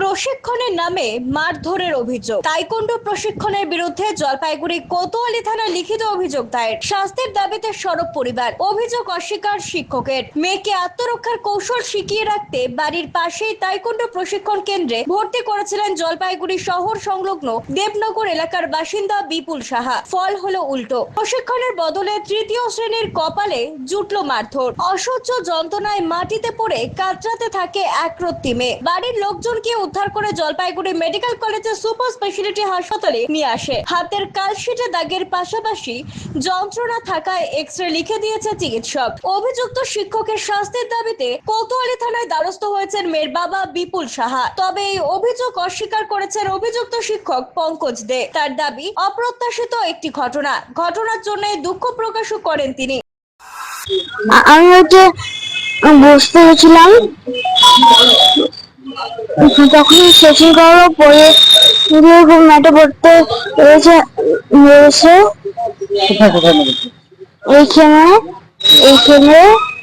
প্রশিক্ষণের নামে মারধরের অভিযোগ। তাইকোন্ডো প্রশিক্ষণের বিরুদ্ধে জলপাইগুড়ি কোতোয়ালি থানা লিখিত অভিযোগ দায়ের। শাস্তির দাবিতে সরব পরিবার। অভিযোগ অস্বীকার শিক্ষকের। মেয়েকে আত্মরক্ষার কৌশল শিখিয়ে রাখতে বাড়ির পাশেই তাইকোন্ডো প্রশিক্ষণ কেন্দ্রে ভর্তি করেছিলেন জলপাইগুড়ি শহর সংলগ্ন দেবনগর এলাকার বাসিন্দা বিপুল সাহা। ফল হলো উল্টো। প্রশিক্ষণের বদলে তৃতীয় শ্রেণির কপালে জুটলো মারধর। অসহ্য যন্ত্রণায় মাটিতে পড়ে কাতরাতে থাকে একরত্তি মেয়ে বাড়ির লোকজনকে উদ্ধার করে জলপাইগুড়ি মেডিকেল কলেজের সুপার স্পেশালিটি হাসপাতালে নিয়ে আসে। হাতের কালশিটে দাগের পাশাপাশি যন্ত্রণা থাকায় এক্স রে লিখে দিয়েছে চিকিৎসক। অভিযুক্ত শিক্ষকের শাস্তির দাবিতে কোতোয়ালি থানায় দ্বারস্থ হয়েছেন মেয়ের বাবা বিপুল সাহা। তবে এই অভিযোগ অস্বীকার করেছেন অভিযুক্ত শিক্ষক পঙ্কজ দে। তার দাবি, অপ্রত্যাশিত একটি ঘটনা। ঘটনার জন্য দুঃখ প্রকাশও করেন তিনি। আমি হচ্ছে বসতে গেছিলাম তখন করার পরে পুরো খুব মেটে পড়তে রয়েছে রয়েছে এইখানে এইখানে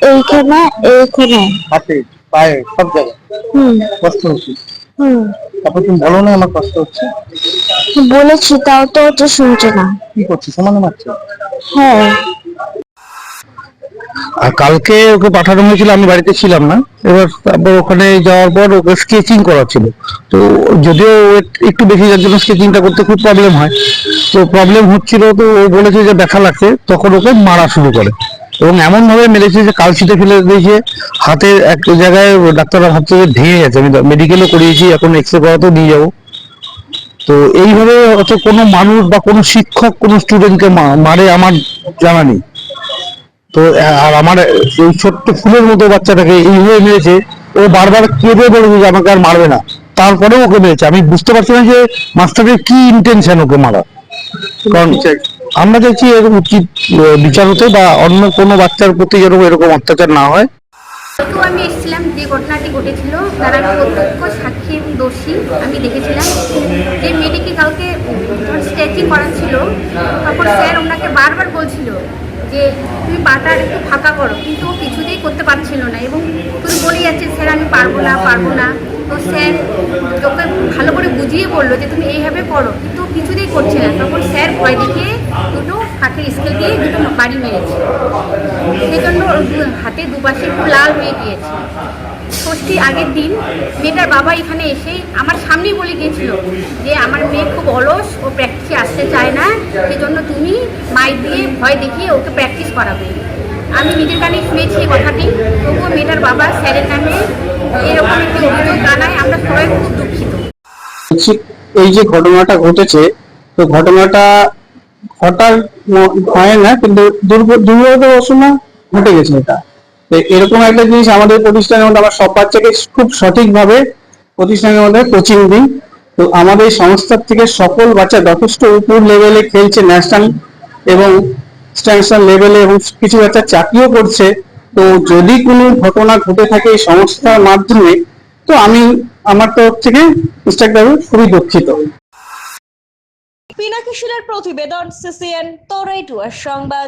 এইখানে এইখানে। হাতে পায়ে সব জায়গায়? হুম। কষ্ট হচ্ছে? হুম। তারপর তুমি বলো না আমার কষ্ট হচ্ছে? বলেছি তাও তো হচ্ছে শুনছে না। কি করছি? সমানে মারছে? হ্যাঁ। আর কালকে ওকে পাঠানো হয়েছিল, আমি বাড়িতে ছিলাম না। এবার তারপর ওখানে যাওয়ার পর ওকে স্কেচিং করাচ্ছিল। তো যদিও একটু বেশি যার জন্য স্কেচিংটা করতে খুব প্রবলেম হয়। তো প্রবলেম হচ্ছিল তো ও বলেছে যে ব্যথা লাগছে, তখন ওকে মারা শুরু করে। এবং এমন ভাবে মেরেছে যে কালশিটে ফেলে দিয়েছে। হাতের এক জায়গায় ডাক্তাররা ভাবছে যে ভেঙে গেছে। আমি মেডিকেলও করিয়েছি, এখন এক্স রে করাতেও নিয়ে যাব। তো এইভাবে হচ্ছে কোনো মানুষ বা কোনো শিক্ষক, কোনো স্টুডেন্টকে মারে আমার জানা নেই। তো আর আমার এই ছোট্ট ফুলের মতো বাচ্চাটাকে এইভাবে মেরেছে, ও বারবার কেঁদে বলেছে যে আমাকে আর মারবে না। তারপরেও ওকে মেরেছে। আমি বুঝতে পারছি না যে মাস্টারের কি ইন্টেনশন ওকে মারা। কারণ আমরা চাইছি এর উচিত বিচার হতে বা অন্য কোনো বাচ্চার প্রতি যেন এরকম অত্যাচার না হয়। আমি এসেছিলাম যে ঘটনাটি ঘটেছিল, তার আমি প্রত্যক্ষ সাক্ষী দোষী আমি দেখেছিলাম। যে মেয়েটিকে যখন স্ট্রেচিং করাচ্ছিল তখন স্যার ওনাকে বারবার বলছিল যে তুমি পাটা একটু ফাঁকা করো, কিন্তু ও কিছুতেই করতে পারছিল না এবং তুমি বলে যাচ্ছে, স্যার, আমি পারব না পারব না। তো স্যার ওকে ভালো করে বুঝিয়ে বলল যে, তুমি এইভাবে করো। কিন্তু কিছুতেই করছে না। তখন স্যার ভয় দেখিয়ে দুটো কাঠের স্কেল দিয়ে দুটো বাড়ি মেরেছে। সেই জন্য হাতে দুপাশে একটু লাল হয়ে গিয়েছে। ষষ্ঠী আগের দিন মেয়েটার বাবা এখানে এসে আমার সামনেই বলে গিয়েছিল যে আমার মেয়ে খুব অলস, ও প্র্যাকটিসে আসতে চায় না, সেজন্য তুমি মাইক দিয়ে ভয় দেখিয়ে ওকে প্র্যাকটিস করাবে। আমি নিজের কানে শুনেছি এই কথাটি, তবুও মেয়েটার বাবা স্যারের নামে এরকম একটি অভিযোগ জানায়, আমরা সবাই খুব দুঃখিত। এই যে ঘটনাটা ঘটেছে, তো ঘটনাটা ঘটার হয় না কিন্তু দুর্ভাগ্যবশত ঘটে গেছে এটা। এরকম একটা জিনিস আমাদের প্রতিষ্ঠানের মধ্যে, আমরা সব বাচ্চাকে খুব সঠিকভাবে প্রতিষ্ঠানের মধ্যে কোচিং দিই। তো আমাদের সংস্থার থেকে সকল বাচ্চা যথেষ্ট উপর লেভেলে খেলছে ন্যাশনাল এবং ইন্টারন্যাশনাল লেভেলে এবং কিছু বাচ্চা চাকরিও করছে। তো যদি কোনো ঘটনা ঘটে থাকে এই সংস্থার মাধ্যমে, তো আমি আমার তরফ থেকে ইনস্ট্রাক্টর খুবই দুঃখিত। পিনাকি প্রতিবেদন সিসিএন তোরাই টুয়ার সংবাদ।